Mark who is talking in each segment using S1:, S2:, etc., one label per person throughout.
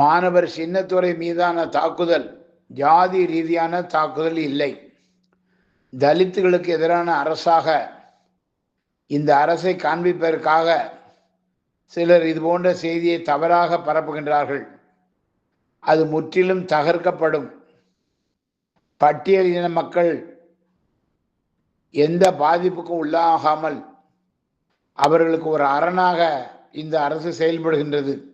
S1: மாணவர் சின்னத்துறை மீதான தாக்குதல் ஜாதி ரீதியான தாக்குதல் இல்லை. தலித்துகளுக்கு எதிரான அரசாக இந்த அரசை காண்பிப்பதற்காக சிலர் இது போன்ற செய்தியை தவறாக பரப்புகின்றார்கள். அது முற்றிலும் தகர்க்கப்படும். பட்டியல் இன மக்கள் எந்த பாதிப்புக்கும் உள்ளாகாமல் அவர்களுக்கு ஒரு அரணாக இந்த அரசு செயல்படுகின்றது.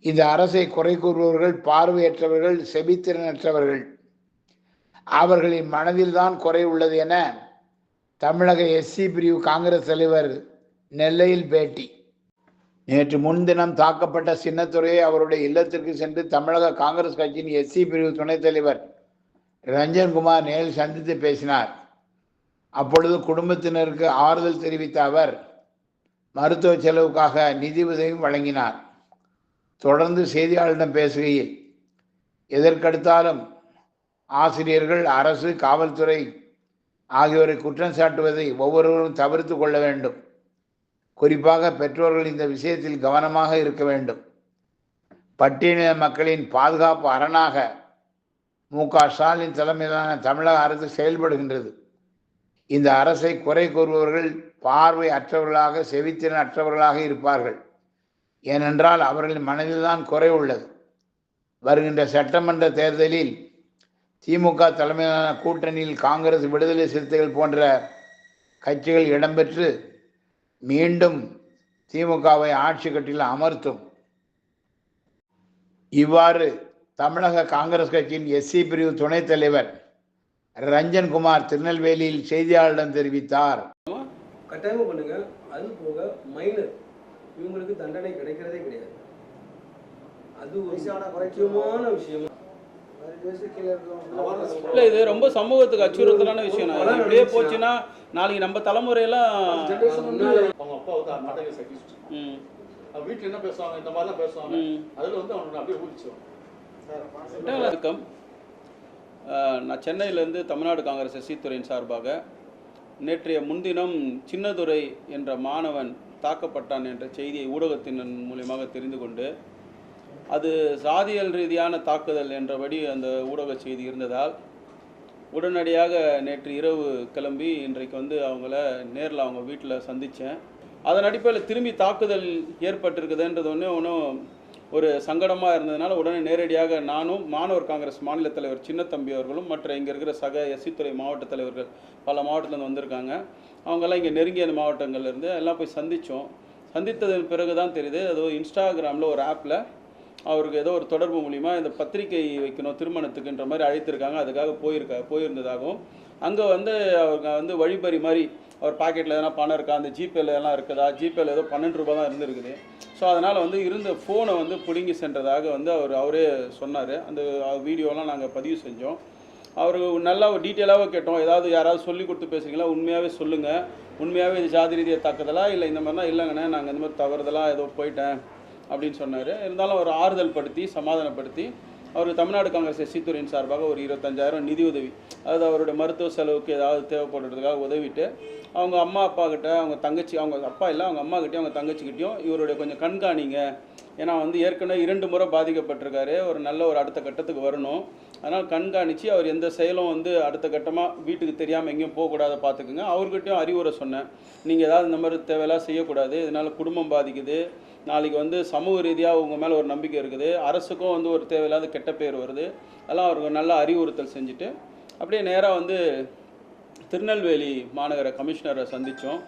S1: இந்த அரசை குறை கூறுபவர்கள் பார்வையற்றவர்கள் செபித்திறனற்றவர்கள். அவர்களின் மனதில்தான் குறை உள்ளது என தமிழக எஸ்சி பிரிவு காங்கிரஸ் தலைவர் நெல்லையில் பேட்டி. நேற்று முன்தினம் தாக்கப்பட்ட சின்னத்துறையை அவருடைய இல்லத்திற்கு சென்று தமிழக காங்கிரஸ் கட்சியின் எஸ்சி பிரிவு துணைத் தலைவர் ரஞ்சன்குமார் நேரில் சந்தித்து பேசினார். அப்பொழுது குடும்பத்தினருக்கு ஆறுதல் தெரிவித்த அவர் மருத்துவ செலவுக்காக நிதி உதவியும் வழங்கினார். தொடர்ந்து செய்தியாளரிடம் பேசுகையில் எதற்கடுத்தாலும் ஆசிரியர்கள் அரசு காவல்துறை ஆகியோரை குற்றம் சாட்டுவதை ஒவ்வொருவரும் தவிர்த்து கொள்ள வேண்டும். குறிப்பாக பெற்றோர்கள் இந்த விஷயத்தில் கவனமாக இருக்க வேண்டும். பட்டியலின மக்களின் பாதுகாப்பு அரணாக மு. க. ஸ்டாலின் தலைமையிலான தமிழக அரசு செயல்படுகின்றது. இந்த அரசை குறை கூறுபவர்கள் பார்வை அற்றவர்களாக செவித்திறன் அற்றவர்களாக இருப்பார்கள். ஏனென்றால் அவர்களின் மனதில்தான் குறை உள்ளது. வருகின்ற சட்டமன்ற தேர்தலில் திமுக தலைமையிலான கூட்டணியில் காங்கிரஸ் விடுதலை சிறுத்தைகள் போன்ற கட்சிகள் இடம்பெற்று மீண்டும் திமுகவை ஆட்சி கட்டில் அமர்த்தும். இவ்வாறு தமிழக காங்கிரஸ் கட்சியின் எஸ்சி பிரிவு துணைத் தலைவர் ரஞ்சன்குமார் திருநெல்வேலியில் செய்தியாளரிடம் தெரிவித்தார்.
S2: கட்டாயமா பண்ணுங்க. அது போக மைனர் இவங்களுக்கு தண்டனை கிடைக்கிறதே கிடையாது. அது ஒரு முக்கியமான விஷயம்.
S3: இல்ல இது ரொம்ப சமூகத்துக்கு அச்சுறுத்தலான விஷயம். நான் இப்படியே போச்சுன்னா நாளைக்கு நம்ம தலைமுறையெல்லாம்
S4: அவங்க அப்பா வந்து அட்டகை சகிச்சு
S3: ம்,
S4: வீட்டில் என்ன பேசுவாங்க இந்த மாதிரிலாம் பேசுவாங்க. அதில் வந்து அவனோட அப்படியே ஊதிச்சுவாங்க
S3: வணக்கம். நான் சென்னையிலேருந்து தமிழ்நாடு காங்கிரஸ் எஸ்சி துறையின் சார்பாக நேற்றைய முன்தினம் சின்னதுரை என்ற மாணவன் தாக்கப்பட்டான் என்ற செய்தியை ஊடகத்தின் மூலியமாக தெரிந்து கொண்டு அது சாதியல் ரீதியான தாக்குதல் என்றபடி அந்த ஊடக செய்தி இருந்ததால் உடனடியாக நேற்று இரவு கிளம்பி இன்றைக்கு வந்து அவங்கள நேரில் அவங்க வீட்டில் சந்தித்தேன் அதன் அடிப்படையில் திரும்பி தாக்குதல் ஏற்பட்டிருக்குதுன்றது ஒன்று ஒன்றும் ஒரு சங்கடமாக இருந்ததுனால உடனே நேரடியாக நானும் மாணவர் காங்கிரஸ் மாநில தலைவர் சின்னத்தம்பி அவர்களும் மற்ற இங்கே இருக்கிற சக எஸ்சித்துறை மாவட்ட தலைவர்கள் பல மாவட்டத்துலேருந்து வந்திருக்காங்க. அவங்கெல்லாம் இங்கே நெருங்கிய மாவட்டங்கள்லேருந்து எல்லாம் போய் சந்தித்தோம் சந்தித்ததன் பிறகு தான் தெரியுது அது இன்ஸ்டாகிராமில் ஒரு ஆப்பில் அவருக்கு ஏதோ ஒரு தொடர்பு மூலிமா இந்த பத்திரிக்கை வைக்கணும் திருமணத்துக்குன்ற மாதிரி அழைத்திருக்காங்க. அதுக்காக போயிருக்கா போயிருந்ததாகவும் அங்கே வந்து அவங்க வந்து வழிபறி மாதிரி அவர் பாக்கெட்டில் எதனா பணம் இருக்கா அந்த ஜிபேல எல்லாம் இருக்குதா ஜிபேல ஏதோ பன்னெண்டு ரூபா தான் இருந்திருக்குது. ஸோ அதனால் வந்து இருந்த ஃபோனை வந்து பிடுங்கி சென்றதாக வந்து அவர் அவரே சொன்னார். அந்த வீடியோலாம் நாங்கள் பதிவு செஞ்சோம். அவருக்கு நல்லா டீட்டெயிலாகவே கேட்டோம். ஏதாவது யாராவது சொல்லி கொடுத்து பேசுகிறீங்களா உண்மையாகவே சொல்லுங்கள் உண்மையாகவே இது ஜாதி ரீதியை தாக்குதலா? இல்லை இந்த மாதிரிலாம் இல்லைங்கண்ணே நாங்கள் இந்த மாதிரி தவறுதலாக ஏதோ போயிட்டேன் அப்படின்னு சொன்னார். இருந்தாலும் அவர் ஆறுதல் படுத்தி சமாதானப்படுத்தி அவர் தமிழ்நாடு காங்கிரஸ் எஸ்சி துறையின் சார்பாக ஒரு இருபத்தஞ்சாயிரம் நிதி உதவி அதாவது அவருடைய மருத்துவ செலவுக்கு ஏதாவது தேவைப்படுறதுக்காக உதவிட்டு அவங்க அம்மா அப்பா கிட்ட அவங்க தங்கச்சி அவங்க அப்பா இல்லை அவங்க அம்மா அவங்க தங்கச்சிக்கிட்டையும் இவருடைய கொஞ்சம் கண்காணிங்க. ஏன்னா வந்து ஏற்கனவே இரண்டு முறை பாதிக்கப்பட்டிருக்காரு. ஒரு நல்ல ஒரு அடுத்த கட்டத்துக்கு வரணும். அதனால் கண்காணித்து அவர் எந்த செயலும் வந்து அடுத்த கட்டமாக வீட்டுக்கு தெரியாமல் எங்கேயும் போகக்கூடாத பார்த்துக்குங்க. அவர்கிட்டையும் அறிவுரை சொன்னேன். நீங்கள் ஏதாவது இந்த மாதிரி தேவையெல்லாம் செய்யக்கூடாது. இதனால் குடும்பம் பாதிக்குது. நாளைக்கு வந்து சமூக ரீதியாக உங்கள் மேலே ஒரு நம்பிக்கை இருக்குது. அரசுக்கும் வந்து ஒரு தேவையில்லாத கெட்ட பேர் வருது. அதெல்லாம் அவருக்கு நல்ல அறிவுறுத்தல் செஞ்சுட்டு அப்படியே நேராக வந்து திருநெல்வேலி மாநகர கமிஷனரை சந்தித்தோம்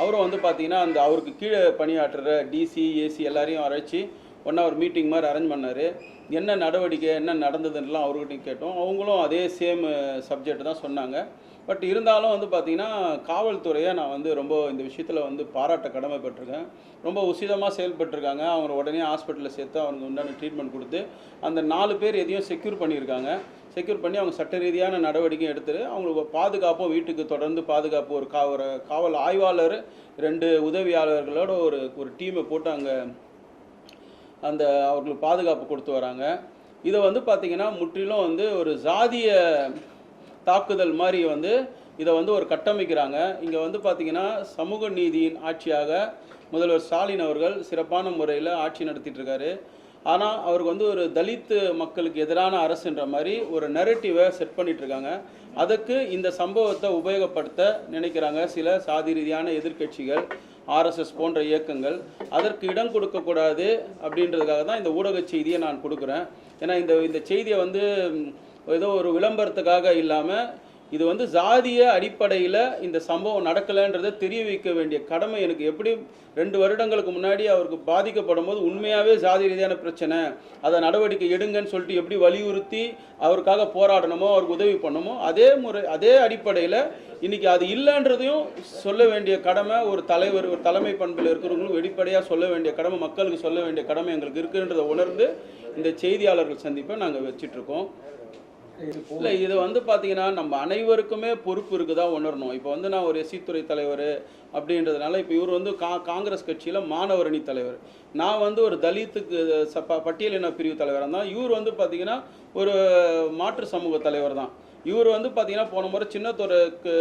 S3: அவரும் வந்து பார்த்தீங்கன்னா அந்த அவருக்கு கீழே பணியாற்றுற டிசி ஏசி எல்லாரையும் அழைச்சி ஒன்றா ஒரு மீட்டிங் மாதிரி அரேஞ்ச் பண்ணார். என்ன நடவடிக்கை என்ன நடந்ததுன்னெலாம் அவர்கிட்டையும் கேட்டோம். அவங்களும் அதே சேம் சப்ஜெக்ட் தான் சொன்னாங்க. பட் இருந்தாலும் வந்து பார்த்திங்கன்னா காவல்துறையை நான் வந்து ரொம்ப இந்த விஷயத்தில் வந்து பாராட்ட கடமைப்பட்டிருக்கேன். ரொம்ப உசிதமாக செயல்பட்டிருக்காங்க. அவங்க உடனே ஹாஸ்பிட்டலில் சேர்த்து அவங்களுக்கு உண்டான ட்ரீட்மெண்ட் கொடுத்து அந்த நாலு பேர் எதையும் செக்யூர் பண்ணியிருக்காங்க. செக்யூர் பண்ணி அவங்க சட்ட ரீதியான நடவடிக்கையும் எடுத்துட்டு அவங்களுக்கு பாதுகாப்பும் வீட்டுக்கு தொடர்ந்து பாதுகாப்பு ஒரு கா ஒரு காவல் ஆய்வாளர் ரெண்டு உதவியாளர்களோட ஒரு ஒரு டீமை போட்டு அங்கே அந்த அவர்களுக்கு பாதுகாப்பு கொடுத்து வராங்க. இதை வந்து பார்த்திங்கன்னா முற்றிலும் வந்து ஒரு ஜாதிய தாக்குதல் மாதிரி வந்து இதை வந்து ஒரு கட்டமைக்கிறாங்க. இங்கே வந்து பார்த்திங்கன்னா சமூக நீதியின் ஆட்சியாக முதல்வர் ஸ்டாலின் அவர்கள் சிறப்பான முறையில் ஆட்சி நடத்திட்டுருக்காரு ஆனால் அவருக்கு வந்து ஒரு தலித்து மக்களுக்கு எதிரான அரசுன்ற மாதிரி ஒரு நெரட்டிவை செட் பண்ணிட்டு இருக்காங்க அதுக்கு இந்த சம்பவத்தை உபயோகப்படுத்த நினைக்கிறாங்க சில சாதி ரீதியான எதிர்க்கட்சிகள் ஆர்எஸ்எஸ் போன்ற இயக்கங்கள். அதற்கு இடம் கொடுக்கக்கூடாது அப்படின்றதுக்காக தான் இந்த ஊடக செய்தியை நான் கொடுக்குறேன். ஏன்னா இந்த இந்த செய்தியை வந்து ஏதோ ஒரு விளம்பரத்துக்காக இல்லாமல் இது வந்து ஜாதிய அடிப்படையில் இந்த சம்பவம் நடக்கலைன்றதை தெரிய வைக்க வேண்டிய கடமை எனக்கு எப்படி ரெண்டு வருடங்களுக்கு முன்னாடி அவருக்கு பாதிக்கப்படும் போது உண்மையாகவே ஜாதி ரீதியான பிரச்சனை. அதை நடவடிக்கை எடுங்கன்னு சொல்லிட்டு எப்படி வலியுறுத்தி அவருக்காக போராடணுமோ அவருக்கு உதவி பண்ணணுமோ அதே முறை அதே அடிப்படையில் இன்னைக்கு அது இல்லைன்றதையும் சொல்ல வேண்டிய கடமை ஒரு தலைவர் ஒரு தலைமை பண்பில் இருக்கிறவங்களும் வெளிப்படையாக சொல்ல வேண்டிய கடமை மக்களுக்கு சொல்ல வேண்டிய கடமை எங்களுக்கு இருக்குன்றதை உணர்ந்து இந்த செய்தியாளர்கள் சந்திப்பை நாங்கள் வச்சிட்ருக்கோம் இல்லை இது வந்து பார்த்தீங்கன்னா நம்ம அனைவருக்குமே பொறுப்பு இருக்குதா உணரணும். இப்போ வந்து நான் ஒரு எஸ்சித்துறை தலைவர் அப்படின்றதுனால இப்போ இவர் வந்து கா காங்கிரஸ் கட்சியில் மாணவரணி தலைவர். நான் வந்து ஒரு தலித்துக்கு ச- ப- பட்டியலின பிரிவு தலைவராக இருந்தால் இவர் வந்து பார்த்தீங்கன்னா ஒரு மாற்று சமூக தலைவர் தான். இவர் வந்து பார்த்தீங்கன்னா போன முறை சின்னத்துறைக்கு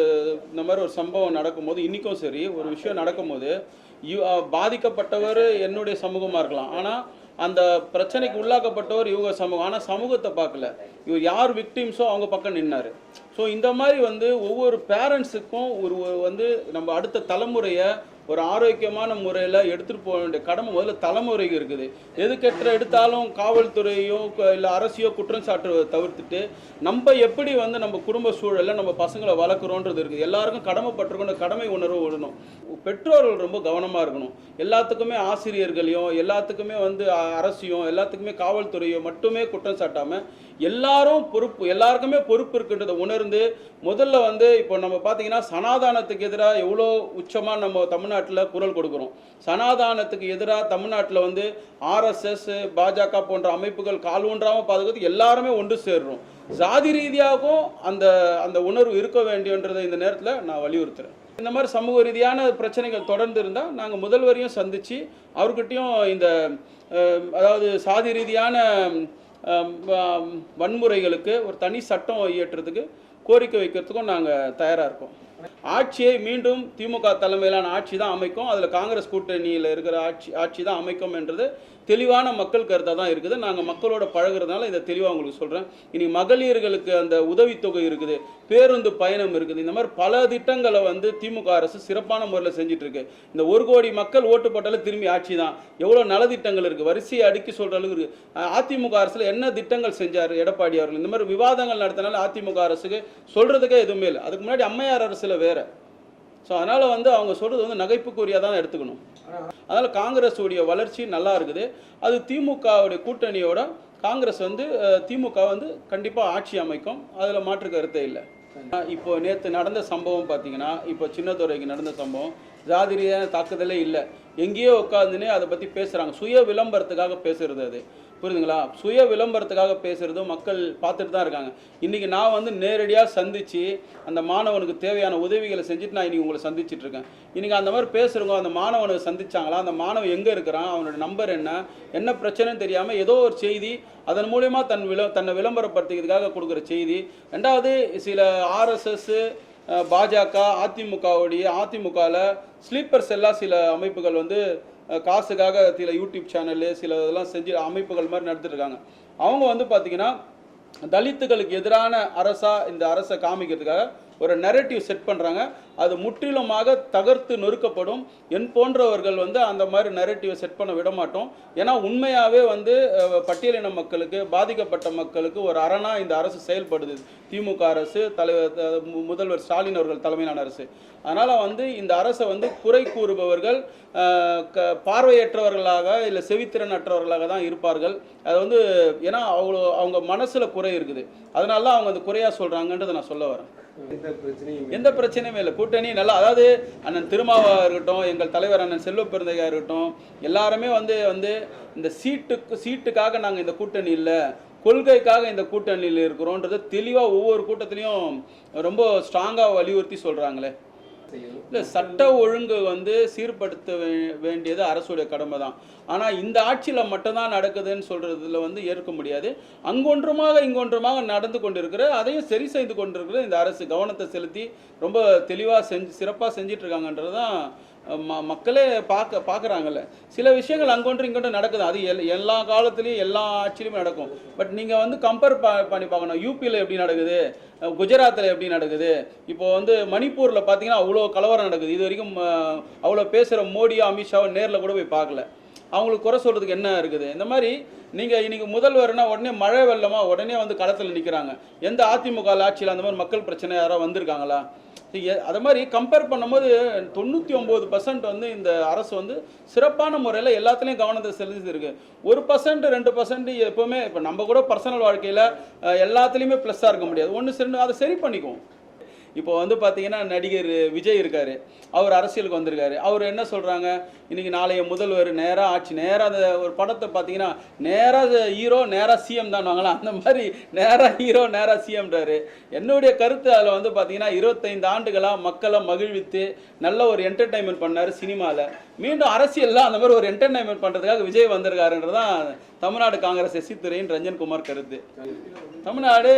S3: இந்த மாதிரி ஒரு சம்பவம் நடக்கும்போது இன்றைக்கும் சரி ஒரு விஷயம் நடக்கும்போது யு பாதிக்கப்பட்டவர் என்னுடைய சமூகமாக இருக்கலாம். ஆனால் அந்த பிரச்சனைக்கு உள்ளாக்கப்பட்டவர் இவங்க சமூகம். ஆனால் சமூகத்தை பார்க்கல. இவர் யார் விக்டிம்ஸோ அவங்க பக்கம் நின்னார். ஸோ இந்த மாதிரி வந்து ஒவ்வொரு பேரண்ட்ஸுக்கும் ஒரு வந்து நம்ம அடுத்த தலைமுறையை ஒரு ஆரோக்கியமான முறையில் எடுத்துகிட்டு போக வேண்டிய கடமை. முதல்ல தலைமுறைக்கு இருக்குது. எதுக்கெற்ற எடுத்தாலும் காவல்துறையோ இல்லை அரசியோ குற்றம் சாட்டுவதை தவிர்த்துட்டு நம்ம எப்படி வந்து நம்ம குடும்ப சூழலில் நம்ம பசங்களை வளர்க்குறோன்றது இருக்குது. எல்லாருக்கும் கடமைப்பட்டிருக்கோம். கடமை உணர்வு விடணும் பெற்றோர்கள் ரொம்ப கவனமாக இருக்கணும். எல்லாத்துக்குமே ஆசிரியர்களையும் எல்லாத்துக்குமே வந்து அரசியும் எல்லாத்துக்குமே காவல்துறையோ மட்டுமே குற்றம் சாட்டாமல் எல்லாரும் பொறுப்பு எல்லாருக்குமே பொறுப்பு இருக்குன்றதை உணர்ந்து முதல்ல வந்து இப்போ நம்ம பார்த்தீங்கன்னா சனாதானத்துக்கு எதிராக எவ்வளோ உச்சமாக நம்ம தமிழ்நாட்டில் குரல் கொடுக்குறோம். சனாதானத்துக்கு எதிராக தமிழ்நாட்டில் வந்து ஆர்எஸ்எஸ் பாஜக போன்ற அமைப்புகள் கால் ஒன்றாமல் பாதுகாத்து எல்லாருமே ஒன்று சேர்றோம். ஜாதி ரீதியாகவும் அந்த அந்த உணர்வு இருக்க வேண்டியன்றதை இந்த நேரத்தில் நான் வலியுறுத்துறேன். இந்த மாதிரி சமூக ரீதியான பிரச்சனைகள் தொடர்ந்து இருந்தால் நாங்கள் முதல்வரையும் சந்தித்து அவர்கிட்டையும் இந்த அதாவது சாதி ரீதியான வன்முறைகளுக்கு ஒரு தனி சட்டம் இயற்றுறதுக்கு கோரிக்கை வைக்கிறதுக்கும் நாங்கள் தயாராக இருக்கோம். ஆட்சியை மீண்டும் திமுக தலைமையிலான ஆட்சி தான் அமைக்கும். அதில் காங்கிரஸ் கூட்டணியில் இருக்கிற ஆட்சி ஆட்சி தான் அமைக்கும் என்றது தெளிவான மக்கள் கருத்தாக தான் இருக்குது. நாங்கள் மக்களோட பழகுறதுனால இதை தெளிவாக உங்களுக்கு சொல்கிறேன் இனி மகளிர்களுக்கு அந்த உதவித்தொகை இருக்குது பேருந்து பயணம் இருக்குது. இந்த மாதிரி பல திட்டங்களை வந்து திமுக அரசு சிறப்பான முறையில் செஞ்சிட்ருக்கு. இந்த ஒரு கோடி மக்கள் ஓட்டு போட்டாலும் திரும்பி ஆட்சி தான். எவ்வளோ நலத்திட்டங்கள் இருக்குது வரிசையை அடுக்கி சொல்கிற அளவுக்கு இருக்குது அதிமுக அரசில் என்ன திட்டங்கள் செஞ்சார் எடப்பாடி அவர்கள்? இந்த மாதிரி விவாதங்கள் நடத்தினாலும் அதிமுக அரசுக்கு சொல்கிறதுக்கே எதுவுமே இல்லை. அதுக்கு முன்னாடி அம்மையார் அரசில் வேறு. ஸோ அதனால் வந்து அவங்க சொல்கிறது வந்து நகைப்புக்குரியாக தான் எடுத்துக்கணும். அதனால் காங்கிரஸ் உடைய வளர்ச்சி நல்லா இருக்குது. அது திமுகவுடைய கூட்டணியோட காங்கிரஸ் வந்து திமுக வந்து கண்டிப்பாக ஆட்சி அமைக்கும். அதில் மாற்று கருத்தே இல்லை. இப்போ நேற்று நடந்த சம்பவம் பார்த்தீங்கன்னா இப்போ சின்னத்துறைக்கு நடந்த சம்பவம் ஜாதி ரீதியான தாக்குதலே இல்லை. எங்கேயோ உட்காந்துன்னு அதை பற்றி பேசுகிறாங்க சுய விளம்பரத்துக்காக பேசுகிறது அது. புரியுதுங்களா? சுய விளம்பரத்துக்காக பேசுகிறதும் மக்கள் பார்த்துட்டு தான் இருக்காங்க. இன்றைக்கி நான் வந்து நேரடியாக சந்தித்து அந்த மாணவனுக்கு தேவையான உதவிகளை செஞ்சுட்டு நான் இன்றைக்கி உங்களை சந்திச்சிட்டு இருக்கேன். இன்றைக்கி அந்த மாதிரி பேசுகிறவங்க அந்த மாணவனை சந்திச்சாங்களா? அந்த மாணவன் எங்கே இருக்கிறான்? அவனோட நம்பர் என்ன? என்ன பிரச்சனைன்னு தெரியாமல் ஏதோ ஒரு செய்தி அதன் மூலயமா தன் விள தன்னை விளம்பரப்படுத்திக்கிறதுக்காக கொடுக்குற செய்தி. ரெண்டாவது சில ஆர்எஸ்எஸ்ஸு பாஜக அதிமுகவுடைய அதிமுகவில் ஸ்லீப்பர் செல்லாக சில அமைப்புகள் வந்து காசுக்காக சில யூடியூப் சேனலு சில இதெல்லாம் செஞ்சு அமைப்புகள் மாதிரி நடத்திட்டுருக்காங்க. அவங்க வந்து பார்த்திங்கன்னா தலித்துகளுக்கு எதிரான அரசாக இந்த அரசை காமிக்கிறதுக்காக ஒரு நெரட்டிவ் செட் பண்ணுறாங்க அது முற்றிலுமாக தகர்த்து நொறுக்கப்படும். என் போன்றவர்கள் வந்து அந்த மாதிரி நெரட்டிவை செட் பண்ண விட மாட்டோம். ஏன்னா உண்மையாகவே வந்து பட்டியலின மக்களுக்கு பாதிக்கப்பட்ட மக்களுக்கு ஒரு அரணாக இந்த அரசு செயல்படுது. திமுக அரசு தலைவர் முதல்வர் ஸ்டாலின் அவர்கள் தலைமையிலான அரசு. அதனால் வந்து இந்த அரசை வந்து குறை கூறுபவர்கள் க- பார்வையற்றவர்களாக இல்லை செவித்திறனற்றவர்களாக தான் இருப்பார்கள். அது வந்து ஏன்னா அவ்வளோ அவங்க மனசில் குறை இருக்குது. அதனால தான் அவங்க அந்த குறையாக சொல்கிறாங்கன்றதை நான் சொல்ல வரேன்.
S2: எந்த பிரச்சனையும்
S3: இல்லை. கூட்டணி நல்லா அதாவது அண்ணன் திருமாவா இருக்கட்டும் எங்கள் தலைவர் அண்ணன் செல்வ பெருந்தையா இருக்கட்டும் எல்லாருமே வந்து வந்து இந்த சீட்டுக்கு சீட்டுக்காக நாங்கள் இந்த கூட்டணி இல்லை. கொள்கைக்காக இந்த கூட்டணியில் இருக்கிறோன்றதை தெளிவாக ஒவ்வொரு கூட்டத்திலையும் ரொம்ப ஸ்ட்ராங்காக வலியுறுத்தி சொல்கிறாங்களே இல்லை சட்ட ஒழுங்கு வந்து சீர்படுத்த வேண்டியது அரசுடைய கடமை தான் ஆனால் இந்த ஆட்சியில் மட்டும்தான் நடக்குதுன்னு சொல்கிறதுல வந்து ஏற்க முடியாது. அங்கொன்றுமாக இங்கொன்றுமாக நடந்து கொண்டிருக்கிற அதையும் சரி செய்து கொண்டிருக்கிற இந்த அரசு கவனத்தை செலுத்தி ரொம்ப தெளிவாக செஞ்சு சிறப்பாக செஞ்சிட்ருக்காங்கன்றது தான் ம மக்களே பார்க்க பார்க்குறாங்கல்ல. சில விஷயங்கள் அங்கொன்று இங்கொன்று நடக்குது. அது எல் எல்லா காலத்துலேயும் எல்லா ஆட்சியிலுமே நடக்கும். பட் நீங்கள் வந்து கம்பேர் பா பண்ணி பார்க்கணும். யூபியில் எப்படி நடக்குது? குஜராத்தில் எப்படி நடக்குது? இப்போ வந்து மணிப்பூரில் பார்த்தீங்கன்னா அவ்வளோ கலவரம் நடக்குது. இது வரைக்கும் அவ்வளோ பேசுகிற மோடியோ அமித்ஷாவோ நேரில் கூட போய் பார்க்கல. அவங்களுக்கு குறை சொல்கிறதுக்கு என்ன இருக்குது? இந்த மாதிரி நீங்கள் இன்றைக்கி முதல்வர்னா உடனே மழை வெள்ளமாக உடனே வந்து களத்தில் நிற்கிறாங்க எந்த அதிமுக ஆட்சியில் அந்த மாதிரி மக்கள் பிரச்சனை யாராவது வந்திருக்காங்களா? எ- மாதிரி கம்பேர் பண்ணும்போது தொண்ணூற்றி ஒம்பது பர்சன்ட் வந்து இந்த அரசு வந்து சிறப்பான முறையில் எல்லாத்துலேயும் கவனத்தை செலுத்திருக்கு ஒரு பர்சன்ட் ரெண்டு பர்சன்ட் எப்போவுமே இப்போ நம்ம கூட பர்சனல் வாழ்க்கையில் எல்லாத்துலேயுமே ப்ளஸ்ஸாக இருக்க முடியாது. ஒன்று சரி அதை சரி பண்ணிக்குவோம். இப்போ வந்து பார்த்தீங்கன்னா நடிகர் விஜய் இருக்கார். அவர் அரசியலுக்கு வந்திருக்காரு. அவர் என்ன சொல்கிறாங்க இன்றைக்கி நாளைய முதல்வர் நேராக ஆட்சி நேராக அந்த ஒரு படத்தை பார்த்தீங்கன்னா நேராக ஹீரோ நேராக சிஎம் தான் வாங்கலாம். அந்த மாதிரி நேராக ஹீரோ நேராக சிஎம்ன்றாரு என்னுடைய கருத்து அதில் வந்து பார்த்தீங்கன்னா இருபத்தைந்து ஆண்டுகளாக மக்களை மகிழ்வித்து நல்ல ஒரு என்டர்டைன்மெண்ட் பண்ணார் சினிமாவில் மீண்டும் அரசியலில் அந்த மாதிரி ஒரு என்டர்டைன்மெண்ட் பண்ணுறதுக்காக விஜய் வந்திருக்காருன்றதான் தமிழ்நாடு காங்கிரஸ் எஸ்சி துறையின் ரஞ்சன்குமார் கருத்து. தமிழ்நாடு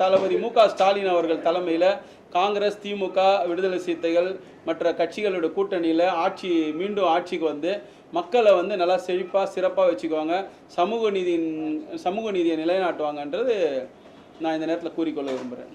S3: தளபதி மு க ஸ்டாலின் அவர்கள் தலைமையில் காங்கிரஸ் திமுக விடுதலை சீத்தைகள் மற்ற கட்சிகளோட கூட்டணியில் ஆட்சி மீண்டும் ஆட்சிக்கு வந்து மக்களை வந்து நல்லா செழிப்பாக சிறப்பாக வச்சுக்குவாங்க. சமூக நீதியின் சமூக நீதியை நிலைநாட்டுவாங்கன்றது நான் இந்த நேரத்தில் கூறிக்கொள்ள விரும்புகிறேன்